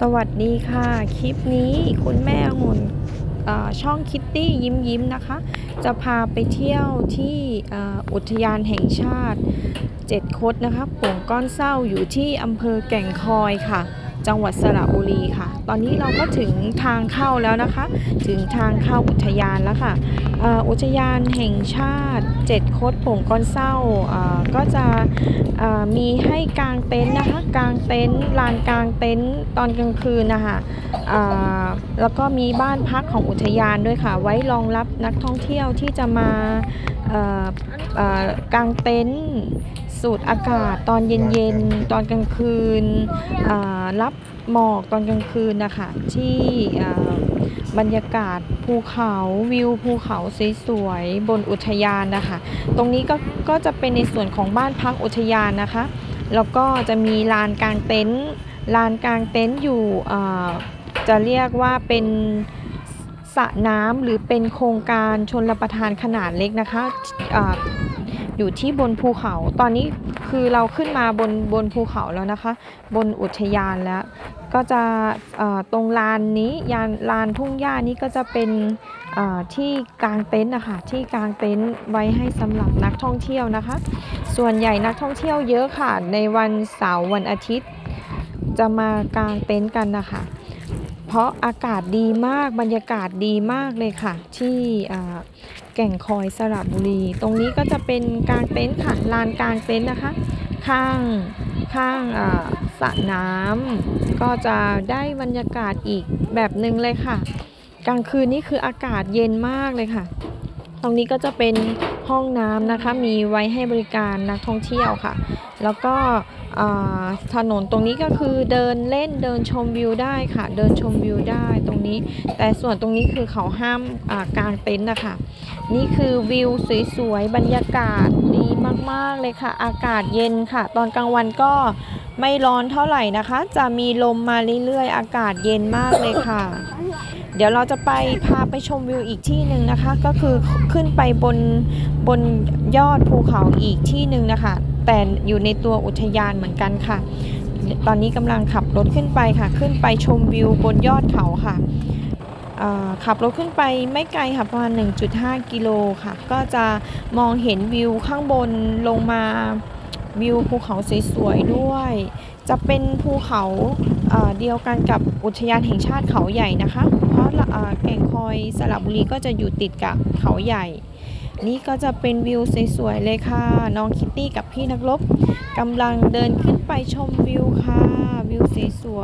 สวัสดีค่ะ คลิปนี้คุณแม่หุ่นช่องคิตตี้ยิ้มยิ้มนะคะ จะพาไปเที่ยวที่อ่ออุทยานแห่งชาติเจ็ดคดนะคะโป่งก้อนเศร้าอยู่ที่อำเภอแก่งคอยค่ะ จังหวัดสระบุรีค่ะ ตอนนี้เราก็ถึงทางเข้าแล้วนะคะ ถึงทางเข้าอุทยานแล้วค่ะอ,อุทยานแห่งชาติเจ็ดคดโป่งก้อนเศร้าอ่อก็จะอ่อมีให้กางเต็นท์นะคะกางเต็นท์ลานกางเต็นท์ตอนกลางคืนนะคะอ่าแล้วก็มีบ้านพักของอุทยานด้วยค่ะ ไว้รองรับนักท่องเที่ยวที่จะมา กางเต็นท์สูดอากาศตอนเย็นๆ ตอนกลางคืนรับหมอกตอนกลางคืนนะคะที่บรรยากาศภูเขาวิวภูเขาสวยๆบนอุทยานนะคะ ตรงนี้ก็ก็จะเป็นในส่วนของบ้านพักอุทยานนะคะ แล้วก็จะมีลานกลางเต็นท์ลานกลางเต็นท์อยู่จะเรียกว่าเป็น สระน้ำหรือเป็นโครงการชนรับประทานขนาดเล็กนะคะอออยู่ที่บนภูเขา ตอนนี้คือเราขึ้นมาบนบนภูเขาแล้วนะคะ บนอุทยานแล้ว ก็จะตรงลานนี้ยานลานทุ่งหญ้านี้ก็จะเป็นที่กางเต็นท์นะคะที่กางเต็นท์ไว้ให้สำหรับนักท่องเที่ยวนะคะ ส่วนใหญ่นักท่องเที่ยวเยอะค่ะ ในวันเสาร์วันอาทิตย์ จะมากางเต็นท์กันนะคะ เพราะอากาศดีมากบรรยากาศดีมากเลยค่ะ ที่แก่งคอยสระบุรี ตรงนี้ก็จะเป็นกลางเต็นท์ค่ะลานกลางเต็นท์นะคะ ข้างข้างสระน้ำก็จะได้บรรยากาศอีกแบบหนึ่งเลยค่ะ กลางคืนนี่คืออากาศเย็นมากเลยค่ะ ตรงนี้ก็จะเป็นห้องน้ำนะคะ มีไว้ให้บริการนักท่องเที่ยวค่ะ แล้วก็ถนนตรงนี้ก็คือเดินเล่นเดินชมวิวได้ค่ะ เดินชมวิวได้ตรงนี้ แต่ส่วนตรงนี้คือเขาห้ามกางเต็นท์นะคะ นี่คือวิวสวยๆ บรรยากาศดีมากๆเลยค่ะ อากาศเย็นค่ะ ตอนกลางวันก็ไม่ร้อนเท่าไหร่นะคะ จะมีลมมาเรื่อยๆ อากาศเย็นมากเลยค่ะ เดี๋ยวเราจะไปพาไปชมวิวอีกที่หนึ่งนะคะ ก็คือขึ้นไปบนบนยอดภูเขาอีกที่หนึ่งนะคะ แต่อยู่ในตัวอุทยานเหมือนกันค่ะ ตอนนี้กำลังขับรถขึ้นไปค่ะ ขึ้นไปชมวิวบนยอดเขาค่ะขับรถขึ้นไปไม่ไกลค่ะประมาณ 1.5 กิโลค่ะ ก็จะมองเห็นวิวข้างบนลงมาวิวภูเขาสวยๆด้วย จะเป็นภูเขา เดียวกันกับอุทยานแห่งชาติเขาใหญ่นะคะ เพราะละเอ่อแก่งคอยสระบุรีก็จะอยู่ติดกับเขาใหญ่ นี่ก็จะเป็นวิวสวยๆเลยค่ะ น้องคิตตี้กับพี่นักรบกำลังเดินขึ้นไปชมวิวค่ะ วิวสวย